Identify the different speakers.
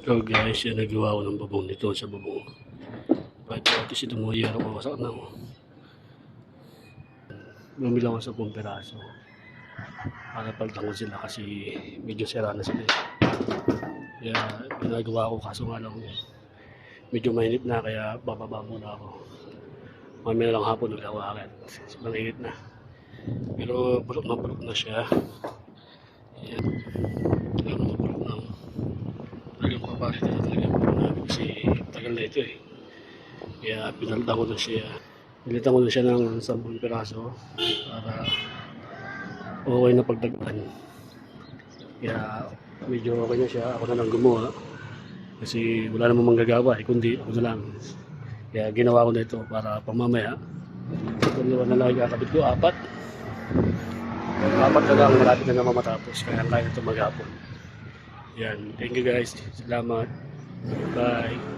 Speaker 1: So guys, yan nagawa ko ng bubong dito sa bubong. Kahit pati si Tumuya ako wasak na ako. Bumili ako sa peraso. Para pagtangon sila kasi medyo sira na sila. eh. Kaya ginagawa ko kaso nga lang medyo mainit na kaya bababa muna ako. Mamaya lang hapon ulit ako akit. Sobrang init na. Pero bulok na bulok na siya. Yan. Talagang mga bulok na. Na talaga na kasi tagal na ito eh. Kaya pinalta ko na siya. Pilitan ko na siya ng 10 piraso para okay na pagdagpan. Kaya medyo okay na siya. Ako na lang gumawa. Kasi wala namang manggagawa eh, kundi ako na lang. Kaya ginawa ko na ito para pamamaya. Dalawa na lang kakabit ko, apat. Apat na lang, malapit na naman matapos. Kaya kaya ito maghapon. Yan. Thank you guys. Salamat. Bye.